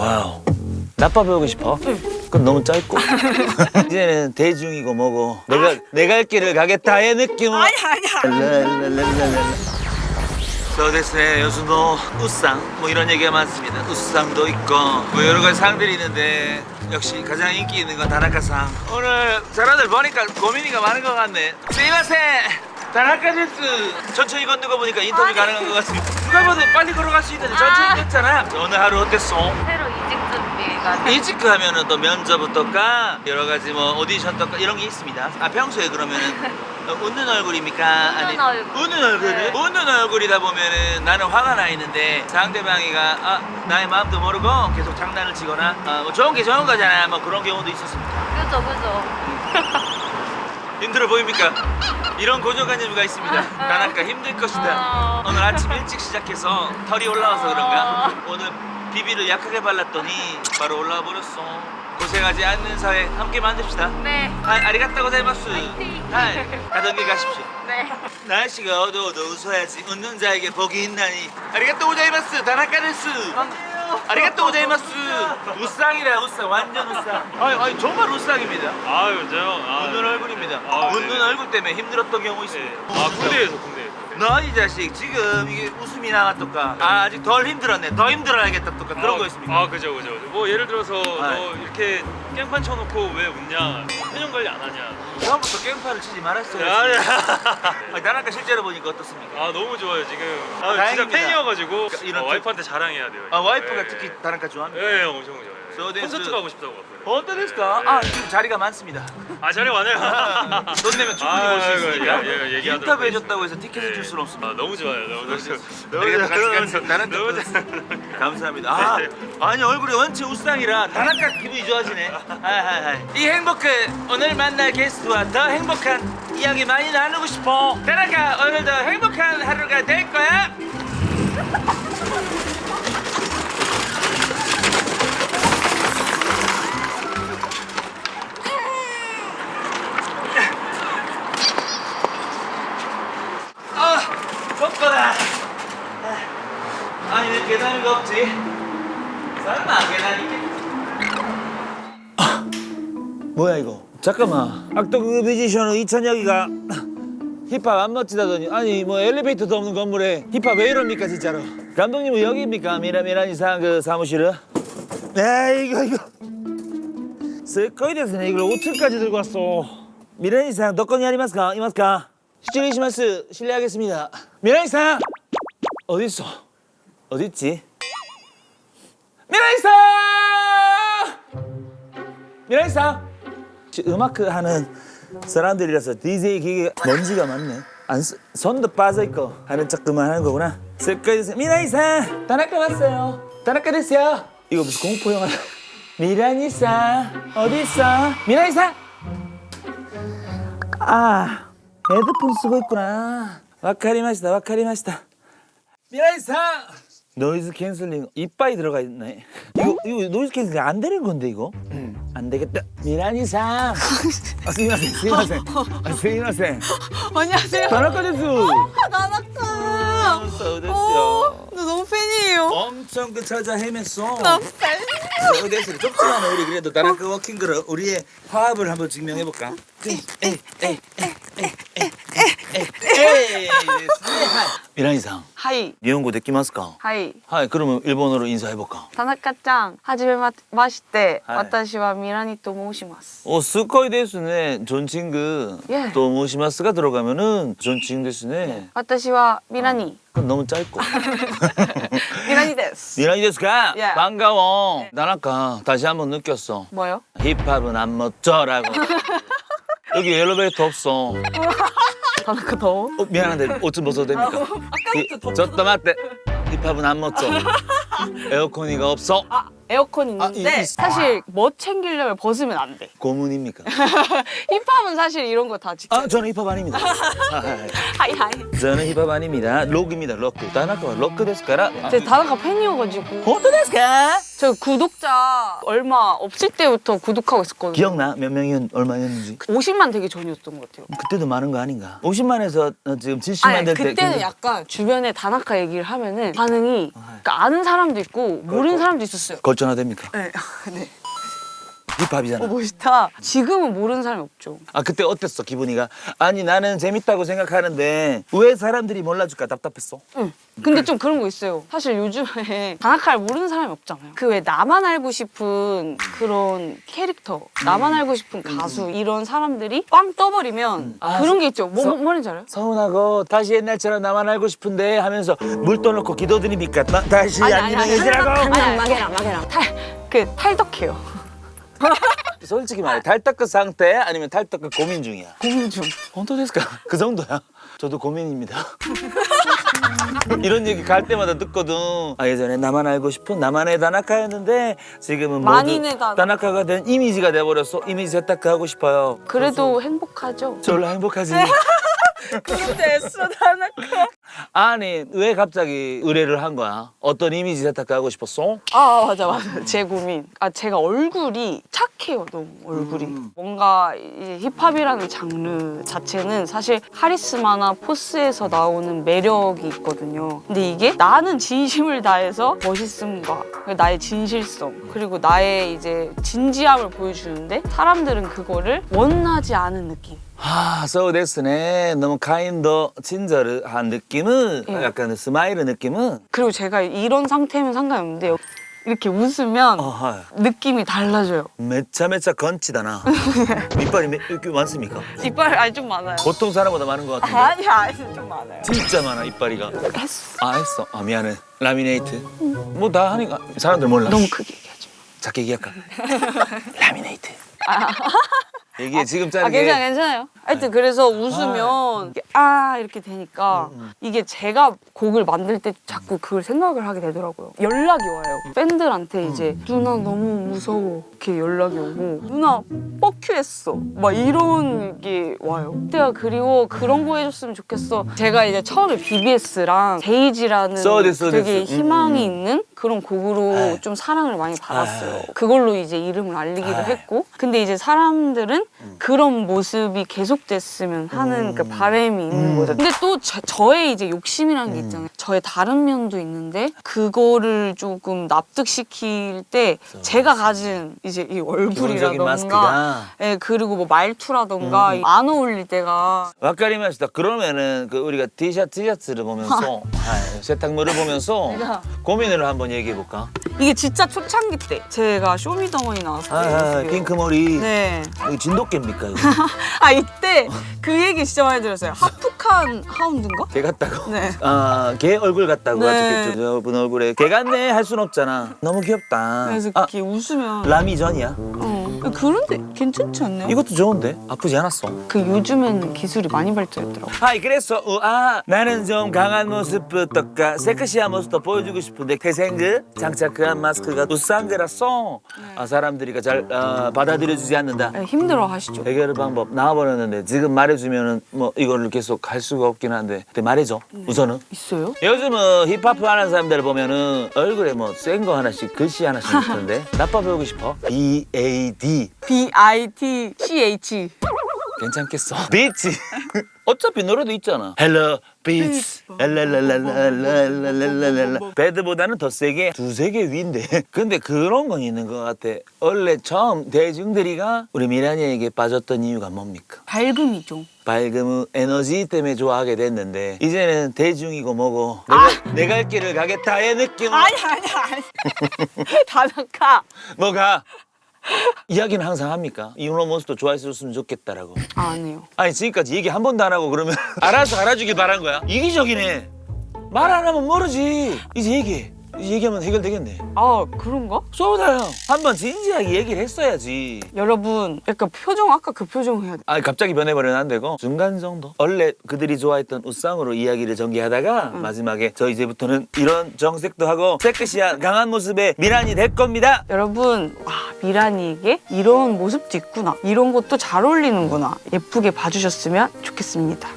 와우. 나빠 배우고 싶어? 그건 너무 짧고. 이제는 대중이고 뭐고 내가 내가 할 길을 가겠다의 느낌. 아니 아니야. 저 대신에 요즘도 우상 뭐 이런 얘기가 많습니다. 우상도 있고 뭐 여러 가지 상들이 있는데 역시 가장 인기 있는 건 다나카상. 오늘 사람들 보니까 고민이가 많은 것 같네. 스이마세. 다나카 제스 천천히 걷는 거 보니까 인터뷰 가능한 것 같습니다. 누가 봐도 빨리 걸어갈 수 있는데 천천히 걷잖아. 오늘 하루 어땠어? 이직 준비가 일찍 하면은 또 면접 어떨까 여러 가지 뭐 오디션 어떨까 이런 게 있습니다. 아 평소에 그러면은 어, 웃는 얼굴입니까? 아니 웃는 얼굴. 웃는 얼굴이 네. 웃는 얼굴이다 보면은 나는 화가 나 있는데 상대방이가 아 나의 마음도 모르고 계속 장난을 치거나 아, 뭐 좋은 게 좋은 거잖아 뭐 그런 경우도 있었습니다. 그죠 그죠. 힘들어 보입니까? 이런 고정관념가 있습니다. 다나카 힘들 것이다. 어. 오늘 아침 일찍 시작해서 털이 올라와서 그런가? 오늘 비비를 약하게 발랐더니 바로 올라와 버렸어. 고생하지 않는 사회 함께 만듭시다. 네. 아, 아리가또 고자이마스. 화이팅. 아, 가던 길 가십시오. 네. 날씨가 어두워도 웃어야지 웃는 자에게 복이 있나니 아리가또 고자이마스 다나카데스 아리가또 고자이마스 우상이라 우상 완전 우상 아니, 아니 정말 우상입니다 아유 저요. 아, 웃는 얼굴입니다 아, 웃는 네. 얼굴 때문에 힘들었던 경우 네. 있습니다 아 군대에서 군대. 너 이 자식 지금 이게 웃음이 나갔던가 아 아직 덜 힘들었네 더 힘들어야겠다 또까 그런 아, 거 있습니까? 아 그죠 그죠. 뭐 예를 들어서 아. 너 이렇게 깽판 쳐놓고 왜 웃냐? 회전 관리 안 하냐? 처음부터 깽판을 치지 말았어요 아니, 아니 나나까 실제로 보니까 어떻습니까? 아 너무 좋아요 지금. 아, 진짜 다행입니다. 팬이어가지고 그러니까 이런 어, 와이프한테 자랑해야 돼요. 아 와이프가 네. 특히 다나카 좋아합니다 예, 예, 엄청 좋아요. 저도 콘서트 그- 가고 싶다고 왔어요. 어떠 됐을까? 네. 아 지금 자리가 많습니다 아 자리 많아요. 돈 내면 충분히 볼 수 아이고, 있으니까 예, 예, 얘기하도록 인터뷰 해줬다고 해서 티켓을 네. 줄 수는 없습니다 아 너무 좋아요. 너무 좋아요. 우리가 같이 같이 나는 너무 또- 좋아요. 감사합니다 아, 아니 얼굴이 원체 우상이라 다나카 기분이 좋아지네 하이 하이 하이. 이 행복한 오늘 만날 게스트와 더 행복한 이야기 많이 나누고 싶어 다나카 오늘도 행복한 하루가 될 거야 없지? 설마 계단이 있겠지? 뭐야 이거? 잠깐만. 악동 그 뮤지션 이찬혁이가 힙합 안 멋지다더니 아니 뭐 엘리베이터도 없는 건물에 힙합 왜 이럽니까 진짜로? 감독님은 여기입니까? 미라 미라니상 그 사무실은? 네 이거 이거. 스코이 됐네 이걸 5층까지 들고 왔어. 미라니상 도건이 아리마스까? 이마스까? 시청해주시마스 실례하겠습니다. 미라니 상 어디 있어? 어디 있지? 미라니상! 지- 음악 그 하는 사람들이라서 DJ 기계 먼지가 많네. 안 쓰, 손도 빠져 있고 하는 척그만 하는 거구나. 스코이 미라니상 다나카 왔어요. 다나카 됐어요. 이거 무슨 공포 영화? 미라니상 어디 있어? 미라니상! 아 헤드폰 쓰고 있구나 와카리마시다 와카리마시다 미라이상 노이즈 캔슬링 이빠이 들어가 있네. 이거 이거 노이즈 캔슬링 안 되는 건데 이거? 안 되겠다. 미라니상. 아, 스미마셍 스미마셍 아, 스미마셍 안녕하세요. 다나카 데스 나나카. 어, 나 너무 팬이에요. 엄청 그 찾아 헤맸어. 나 팬. 어데스 좁지만 우리 그래도 다나카 워킹 그룹 우리의 화합을 한번 증명해볼까? 에이 에이 에이 에이 에이 에이 에이 에이 미라니상 はい日本語できますかはい。はい、그러면 일본어로 인사해볼까? 田中ちゃん、はじめままして。はい私はミラニと申します。 오, 스코이 데스네. 존칭그. 예. 또 모시마스가 들어가면은 존칭 데스네. 私はミラニ。 그건 너무 짧고. ミラニです。 미라이 데스까? 예. 반가워. 나나까 다시 한번 느꼈어. 뭐요? 힙합은 안 멋져라고. 여기 엘리베이터 없어. 田中どう？ 어, 미안한데 옷 좀 벗어도 됩니까? 아까부터 이- 저또 맞대. 힙합은 안 멋져. 에어컨이가 없어. 아, 에어컨 아, 있는데 이- 이- 사실 멋 챙기려면 벗으면 안 돼. 고문입니까? 힙합은 사실 이런 거 다 지켜. 아, 저는 힙합 아닙니다. 아, 아, 아. 하이 하이. 저는 힙합 아닙니다. 록입니다. 록. 다나카와 록ですから. で田中팬이어가지고. 本当ですか 저 구독자 얼마 없을 때부터 구독하고 있었거든요. 기억나? 몇 명이 얼마였는지? 50만 되기 전이었던 것 같아요. 그때도 많은 거 아닌가? 50만에서 지금 70만 아니 될 때. 그때는 그- 약간 주변에 다나카 얘기를 하면은 반응이 그러니까 아는 사람도 있고 모르는 사람도 있었어요. 거전화됩니까? 네. 네. 힙합이잖아. 어, 멋있다. 지금은 모르는 사람이 없죠. 아 그때 어땠어 기분이가? 아니 나는 재밌다고 생각하는데 왜 사람들이 몰라줄까 답답했어? 응. 근데 좀 그런 거 있어요. 사실 요즘에 다나카를 모르는 사람이 없잖아요. 그 왜 나만 알고 싶은 그런 캐릭터, 나만 알고 싶은 가수 이런 사람들이 꽝 떠버리면 아, 그런 게 있죠. 뭐, 서- 뭐 뭐인지 알아요? 서운하고 다시 옛날처럼 나만 알고 싶은데 하면서 물 떠놓고 기도드립니까? 나, 다시 안녕해지라고 아니, 마게랑 마게랑 탈, 그 탈덕해요. 솔직히 말해 탈떡 상태 아니면 탈떡 고민 중이야 고민 중. 혼도 됐을까? 그 정도야 저도 고민입니다 이런 얘기 갈 때마다 듣거든 아 예전에 나만 알고 싶은 나만의 다나카였는데 지금은 만인의 모두 다나카. 다나카가 된 이미지가 돼버렸어 이미지 세탁 하고 싶어요 그래도 행복하죠. 졸라 행복하지 됐어 다나카. 아니 왜 갑자기 의뢰를 한 거야? 어떤 이미지 세탁 하고 싶었어? 아 맞아 맞아. 제 고민. 아 제가 얼굴이 착해요 너무 얼굴이. 뭔가 이 힙합이라는 장르 자체는 사실 카리스마나 포스에서 나오는 매력이 있거든요. 근데 이게 나는 진심을 다해서 멋있음과 나의 진실성 그리고 나의 이제 진지함을 보여주는데 사람들은 그거를 원하지 않은 느낌 아, so 됐네. 너무 카인더 친절한 느낌은 예. 약간 스마일의 느낌은 그리고 제가 이런 상태면 상관없는데 이렇게 웃으면 어, 하. 느낌이 달라져요 매차 매차 건치다나. 이빨이 매- 이렇게 많습니까? 이빨 아니 좀 많아요 보통 사람보다 많은 것 같은데. 아니 아니 좀 많아요 진짜 많아 이빨이가. 했어 아 했어. 아 미안해. 라미네이트. 뭐 다 하니까 사람들 몰라. 너무 크게 얘기하지 작게 얘기할까? 라미네이트. 이게 지금 마. 짜는 아게 괜찮아 괜찮아요. 하여튼 그래서 웃으면 이렇게 아 이렇게 되니까 이게 제가 곡을 만들 때 자꾸 그걸 생각을 하게 되더라고요. 연락이 와요. 팬들한테 이제 누나 너무 무서워. 이렇게 연락이 오고 누나 뻑큐했어. 막 이런 게 와요. 그때가 그리워. 그런 거 해줬으면 좋겠어. 제가 이제 처음에 BBS랑 데이지라는 this, so 되게. 음, 희망이 음. 있는 그런 곡으로 아이. 좀 사랑을 많이 받았어요. 그걸로 이제 이름을 알리기도. 했고. 근데 이제 사람들은 그런 모습이 계속됐으면 하는 그 바람이 있는 거죠 근데 또 저, 저의 이제 욕심이라는 게 있잖아요 저의 다른 면도 있는데 그거를 조금 납득시킬 때 제가 가진 이제 이 기본적인 얼굴이라던가 마스크가 예, 그리고 뭐 말투라던가 안 어울릴 때가 와카리마시다. 그러면은 그 우리가 티셔츠 티셔츠를 보면서 아, 세탁물을 보면서 고민을 한번 얘기해 볼까? 이게 진짜 초창기 때 제가 쇼미더머니 나왔을 때 아, 아 모습이에요. 핑크 머리. 네. 이거 진돗개입니까 이거? 아 이때 그 얘기 진짜 많이 들었어요. 하프칸 하운드인가? 개 같다고? 네. 아, 개 얼굴 같다고 네. 하셨겠죠. 저분 얼굴에 개 같네 할 순 없잖아. 너무 귀엽다. 그래서 아, 이렇게 웃으면 라미 전이야. 어. 그런데 괜찮지 않나요? 이것도 좋은데 아프지 않았어. 그 요즘에는 기술이 많이 발전했더라고. 아이 그래서 어, 아 나는 좀 강한 모습부터가 섹시한 모습도 보여주고 싶은데 태생그 장착한 마스크가 우스한 거라서 아, 사람들이 잘 아, 받아들여주지 않는다. 네, 힘들어 하시죠. 해결 방법 나와버렸는데 지금 말해주면은 뭐 이거를 계속 할 수가 없긴 한데 근데 말해줘 우선은 있어요? 요즘은 힙합 하는 사람들 보면은 얼굴에 뭐 센 거 하나씩 글씨 하나씩 있던데 나빠 보이고 싶어 B A D B I T C H. 괜찮겠어 비치 어차피 노래도 있잖아 헬로 비치 랄랄랄랄랄랄랄랄랄 배드보다는 더 세게 두세 개 위인데 근데 그런 건 있는 것 같아 원래 처음 대중들이가 우리 미란이에게 빠졌던 이유가 뭡니까? 밝음이죠. 밝음 에너지 때문에 좋아하게 됐는데 이제는 대중이고 뭐고 내가 내갈 길을 가겠다의 느낌 아니 아니 아니. 다나카. 뭐가 이야기는 항상 합니까? 이런 모습도 좋아했었으면 좋겠다라고. 아, 안 해요. 아니 지금까지 얘기 한 번도 안 하고 그러면 알아서 알아주길 바란 거야? 이기적이네. 말 안 하면 모르지. 이제 얘기해 얘기하면 해결되겠네. 아 그런가? 쏘다요 한번 진지하게 얘기를 했어야지. 여러분 약간 표정 아까 그 표정 해야 돼. 아니 갑자기 변해버리면 안 되고. 중간 정도. 원래 그들이 좋아했던 우상으로 이야기를 전개하다가 마지막에 저 이제부터는 이런 정색도 하고 섹시한 강한 모습의 미란이 될 겁니다. 여러분 와 미란이에게 이런 모습도 있구나. 이런 것도 잘 어울리는구나. 예쁘게 봐주셨으면 좋겠습니다.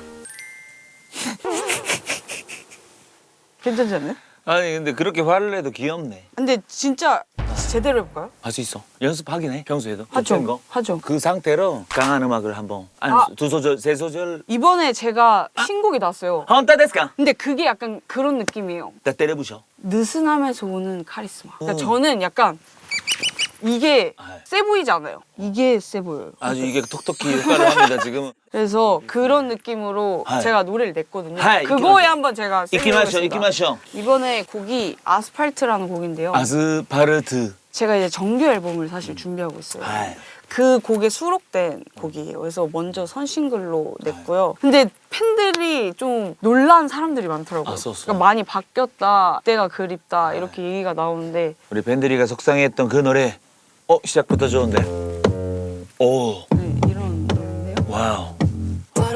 괜찮지 않나요? 아니 근데 그렇게 화를 내도 귀엽네 근데 진짜 제대로 해볼까요? 할 수 있어. 연습하긴 해. 평소에도. 하죠. 좀 거. 하죠. 그 상태로 강한 음악을 한번 아니 아. 두 소절 세 소절 이번에 제가 신곡이 났어요. 헌타 데스까? 근데 그게 약간 그런 느낌이에요. 나 때려부셔. 느슨함에서 오는 카리스마. 그러니까 음. 저는 약간 이게 아. 세 보이지 않아요. 이게 세 보여요. 아주 이게 톡톡히 효과를 합니다 지금. 그래서 그런 느낌으로 하이. 제가 노래를 냈거든요. 하이, 그거에 이끼마쇼. 한번 제가 세보겠습니다. 이끼 마셔. 이번에 곡이 아스팔트라는 곡인데요. 아스파르트. 제가 이제 정규 앨범을 사실 준비하고 있어요. 아이. 그 곡에 수록된 곡이에요. 그래서 먼저 선싱글로 냈고요. 근데 팬들이 좀 놀란 사람들이 많더라고요. 아, 썼어. 그러니까 많이 바뀌었다, 때가 그립다 이렇게 얘기가 나오는데 우리 밴드리가 속상해했던 그 노래. 어 시작부터 좋은데. 오 네, 이런 노래인데요. 와우. What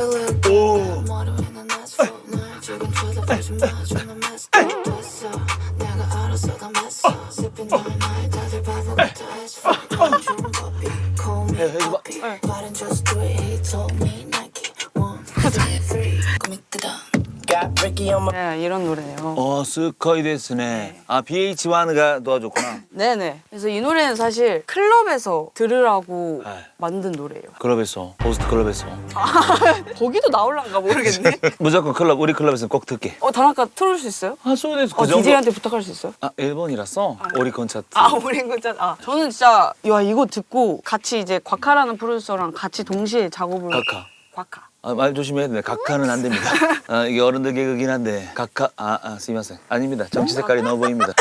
스커이 데스네. 아 BH1가 도와줬구나. 네네. 그래서 이 노래는 사실 클럽에서 들으라고 아. 만든 노래예요. 클럽에서 호스트 클럽에서 거기도 나올란가 모르겠네. 무조건 클럽 우리 클럽에서 꼭 듣게. 어, 단아까 틀어줄 수 있어요? 아 소데스 어, DJ한테 부탁할 수 있어요? 아 일본이라서 오리콘 차트. 아, 우린 거잖 아. 저는 진짜 야 이거 듣고 같이 이제 곽하라는 프로듀서랑 같이 동시에 작업을 카카. 곽하. 아, 말 조심해야 돼. 각하는 안 됩니다. 아, 이게 어른들 개그긴 한데 각하 아, 아, 스미마셍. 아닙니다. 정치 색깔이 너무 보입니다.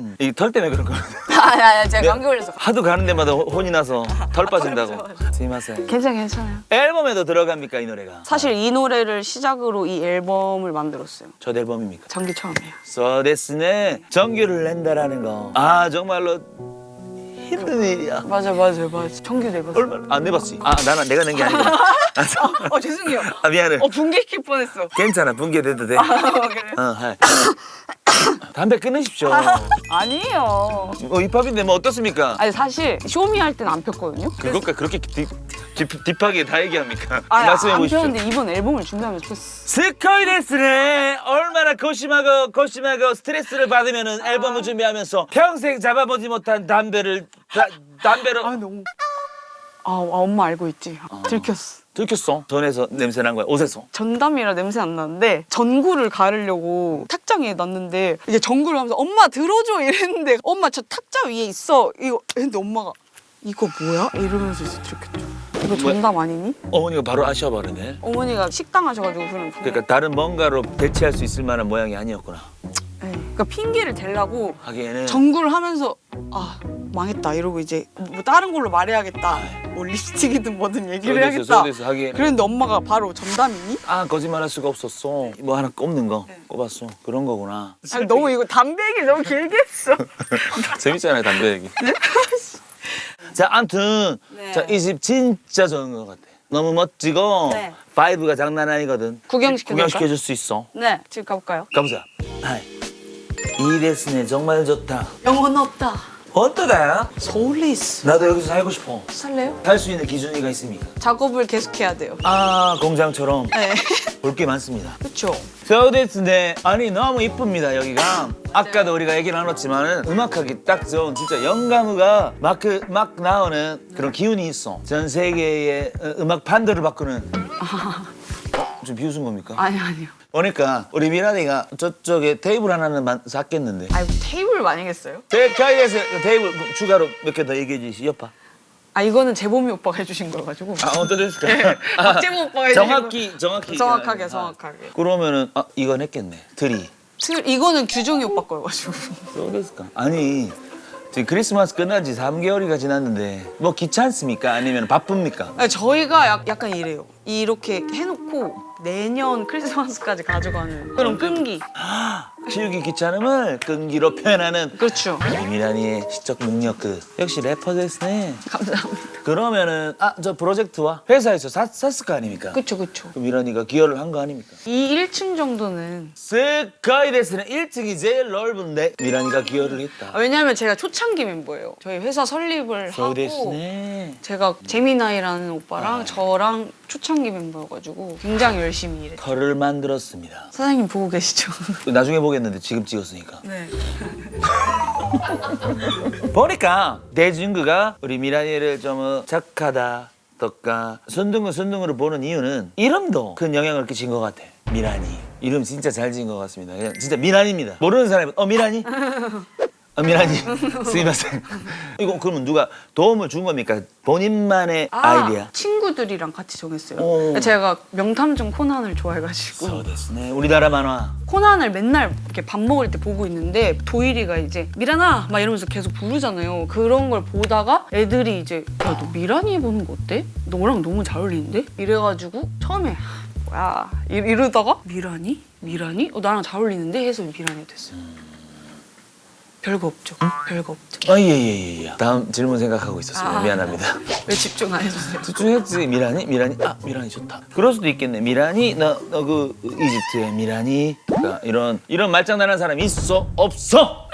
음, 이털 때문에 그런 거. 아니 아니 제가 네. 감기 걸려서. 하도 가는 데마다 호- 혼이 나서 털 빠진다고. 스미마셍. 괜찮아 괜찮아요. 앨범에도 들어갑니까 이 노래가? 사실 이 노래를 시작으로 이 앨범을 만들었어요. 첫 앨범입니까? 장기 처음이에요. 서데스네 정규를 낸다라는 거. 아 정말로 힘든 일이야. 맞아 맞아 맞아. 정규 내봤어. 얼마 안 내봤지? 아 나는 내가 낸 게 아니고. 어 죄송해요. 아 미안해. 어 붕괴킬 뻔했어. 괜찮아 붕괴돼도 돼. 어, 그래. 어, 하이. 담배 끊으십시오. 아니에요. 어, 힙합인데 뭐 어떻습니까? 아니 사실 쇼미 할 때는 안 폈거든요. 그것까 그렇게 딥, 딥, 딥하게 다 얘기합니까? 아니, 말씀해 안 보십시오. 폈는데 이번 앨범을 준비하면서 폈어. 스코이데스네 얼마나 고심하고 고심하고 스트레스를 받으면은 아. 앨범을 준비하면서 평생 잡아보지 못한 담배를 다, 담배로 아 너무. 아, 아 엄마 알고 있지. 들켰어. 들켰어 전에서 냄새 난 거야 옷에서 전담이라 냄새 안 나는데 전구를 가르려고 탁장에 놨는데 이제 전구를 하면서 엄마 들어줘 이랬는데 엄마 저 탁자 위에 있어 이거 근데 엄마가 이거 뭐야 이러면서 이제 들켰죠. 이거 전담 아니니? 어머니가 바로 아셔 버리네 어머니가 식당 하셔가지고 그냥 그러니까 다른 뭔가로 대체할 수 있을 만한 모양이 아니었구나 네. 그러니까 핑계를 대려고 하기에는 전구를 하면서 아 망했다. 이러고 이제 뭐 다른 걸로 말해야겠다. 뭐 립스틱이든 뭐든 얘기를 해야겠다. 소데스 하기에는. 그랬는데 엄마가 바로 전담이니? 아 거짓말할 수가 없었어. 뭐 하나 꼽는 거 네. 꼽았어. 그런 거구나. 아니 너무 이거 담배 얘기 너무 길게 했어. 재밌잖아요 담배 얘기. 자 네. 자 이 집 진짜 좋은 것 같아. 너무 멋지고 네. 바이브가 장난 아니거든. 구경시켜줄까요? 구경시켜줄 수 있어. 네 지금 가볼까요? 가보자. 하이. 이 레슨에 정말 좋다. 영혼 없다 어떠다 서울리스 나도 여기서 살고 싶어. 살래요? 살 수 있는 기준이가 있습니까 작업을 계속해야 돼요. 아 공장처럼. 네. 볼 게 많습니다. 그렇죠 서울대스인데 아니 너무 이쁩니다 여기가. 아까도 우리가 얘기 나눴지만은 음악하기 딱 좋은 진짜 영감가 막 그 막 나오는 그런 기운이 있어. 전 세계의 어, 음악 판도를 바꾸는 어? 좀 비웃은 겁니까? 아니 아니요 보니까 우리 미란이가 저쪽에 테이블 하나는 만- 샀겠는데 아니 테이블 많이겠어요? 제카이에서 테이블 추가로 몇 개 더 얘기해 주시 여파 아 이거는 재범이 오빠가 해주신 거여가지고 아 어떠됐을까? 박재범 오빠가 해주신 정확히 정확히 정확하게 아, 정확하게 그러면은 아 이건 했겠네 드리 틀- 이거는 규정이 오빠 거여가지고 어땠을까? 아니 지금 크리스마스 끝난 지 3개월이가 지났는데 뭐 귀찮습니까? 아니면 바쁩니까? 아니, 저희가 약, 약간 이래요. 이렇게 해놓고 내년 크리스마스까지 가져가는 그런 끈기. 치우기 귀찮음을 끈기로 표현하는 그렇죠. 미란이의 시적 능력 그 역시 래퍼 됐네. 감사합니다 그러면은 아 저 프로젝트와 회사에서 사, 샀을 거 아닙니까? 그렇죠, 그렇죠. 그럼 이러니까 기여를 한 거 아닙니까? 이 1층 정도는 스카이 데스는 1층이 제일 넓은데 이러니까 기여를 했다. 아, 왜냐하면 제가 초창기 멤버예요 저희 회사 설립을 하고 서울데스네. 제가 재미나이라는 오빠랑 아. 저랑 초창기 멤버여가지고 굉장히 열심히 일해요. 털을 만들었습니다. 사장님 보고 계시죠? 나중에 보겠는데 지금 찍었으니까. 네 보니까 대중구가 우리 미란이를 좀 어, 착하다 덕가 순둥을 순둥으로 보는 이유는 이름도 큰 영향을 끼친 것 같아. 미란이 이름 진짜 잘 지은 것 같습니다. 그냥 진짜 미란입니다. 모르는 사람은 어 미란이? 어 미란이 스미마셍. 이거 그러면 누가 도움을 준 겁니까? 본인만의 아, 이디어. 친구들이랑 같이 정했어요. 오. 제가 명탐정 코난을 좋아해가지고そうですね. 우리나라 만화. 코난을 맨날 이렇게 밥 먹을 때 보고 있는데 도일이가 이제 미란아 막 이러면서 계속 부르잖아요. 그런 걸 보다가 애들이 이제 야 너 미란이 보는 거 어때? 너랑 너무 잘 어울리는데? 이래가지고 처음에 하, 뭐야 이- 이러다가 미란이? 미란이? 어, 나랑 잘 어울리는데 해서 미란이 됐어요. 별거 없죠. 별거 없죠. 아 예 예 예. 예, 다음 질문 생각하고 있었습니다. 아. 미안합니다. 왜 집중 안 해주세요? 집중했지 미란이 미란이 아 미란이 좋다 그럴 수도 있겠네 미란이 너너그 이집트의 미란이 그러니까 이런 이런 말장난하는 사람 있어 없어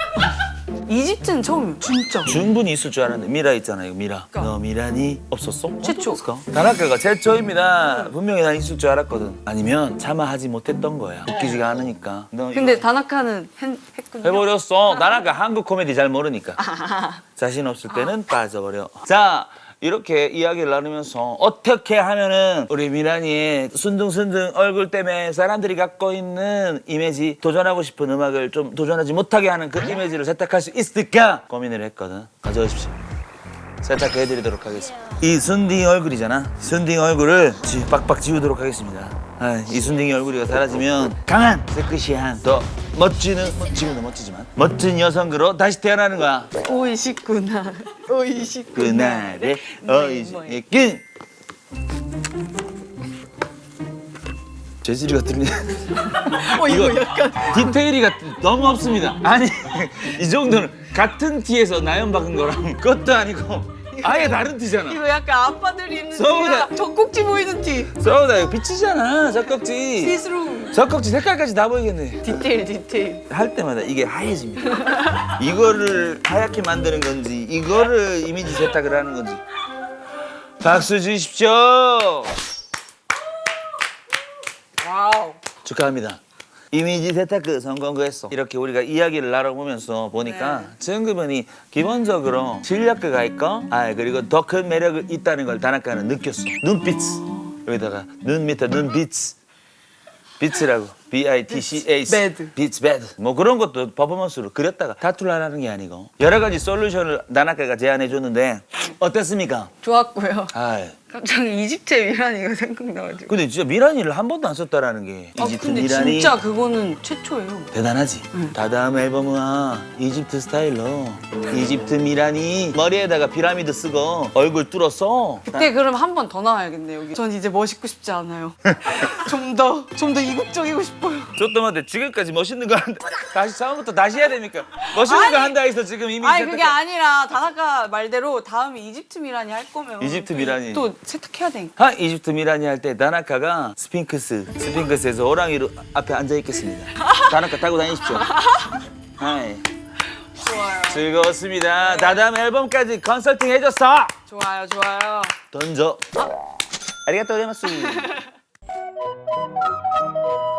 이집트는 처음이에요. 진짜. 충분히 있을 줄 알았는데 미라 있잖아요 미라 그러니까. 너 미란이 없었어 최초. 없었을까? 다나카가 최초입니다 분명히 난 있을 줄 알았거든 아니면 차마 하지 못했던 거야 웃기지가 않으니까 너 근데 이거 다나카는 했, 했군요. 해버렸어 다나카 한국 코미디 잘 모르니까 자신 없을 때는 빠져버려. 자, 이렇게 이야기를 나누면서 어떻게 하면은 우리 미란이의 순둥순둥 얼굴 때문에 사람들이 갖고 있는 이미지 도전하고 싶은 음악을 좀 도전하지 못하게 하는 그 이미지를 세탁할 수 있을까 고민을 했거든. 가져오십시오. 세탁해드리도록 하겠습니다. 이 순딩 얼굴이잖아. 순딩 얼굴을 지- 빡빡 지우도록 하겠습니다. 아, 이 순딩이 얼굴이 사라지면 강한 세크시한 더 멋지는 뭐, 지금도 멋지지만 멋진 여성으로 다시 태어나는 거야. 오이시구나. 오이시구나. 그날의 네, 어이시긴 재질이가 들리네. 어, 이거 디테일이 가 너무 없습니다. 아니 이 정도는 같은 티에서 나연 박은 거랑 그것도 아니고 아예 다른 티잖아. 이거 약간 아빠들이 입는 티가 젖꼭지 보이는 티. 서우다 이거 빛이잖아 젖꼭지. 시스루. 젖꼭지 색깔까지 다 보이겠네. 디테일 디테일. 할 때마다 이게 하얘집니다. 이거를 하얗게 만드는 건지 이거를 이미지 세탁을 하는 건지 박수 주십시오. 와우. 축하합니다. 이미지 세탁 성공했어. 이렇게 우리가 이야기를 나눠보면서 보니까 정규번이 기본적으로 실력가가 있고, 아 그리고 더 큰 매력이 있다는 걸 다나카는 느꼈어. 눈빛 여기다가 눈 밑에 눈빛 빛이라고 B I T C A C Bad. 빛 bad 뭐 그런 것도 퍼포먼스로 그렸다가 다툴라는 게 아니고 여러 가지 솔루션을 다나카가 제안해 줬는데 어땠습니까? 좋았고요. 아 갑자기 이집트의 미란이가 생각나가지고. 근데 진짜 미란이를 한 번도 안 썼다라는 게 아 이집트 근데 미란이 진짜 그거는 최초예요. 대단하지. 다다음 앨범은 이집트 스타일로 이집트 미란이 머리에다가 피라미드 쓰고 얼굴 뚫었어. 그때 그럼 한 번 더 나와야겠네 여기. 전 이제 멋있고 싶지 않아요. 좀 더 좀 더 이국적이고 싶어요. 저또한테 지금까지 멋있는 거 한다. 다시 처음부터 다시 해야 됩니까? 멋있는 거 아니. 한다 해서 지금 이미 아니 그게 세탁해. 아니라 다나카 말대로 다음에 이집트 미란이 할 거면 이집트 미란이. 또 세탁해야 되니까. 하 이집트 미란이 할 때 다나카가 스핑크스 스핑크스에서 호랑이로 앞에 앉아 있겠습니다. 다나카 타고 다니십시오. 하이. 좋아요. 즐거웠습니다. 다다음 앨범까지 컨설팅 해줬어. 좋아요 좋아요. 던져. 아리가또 고자이마스.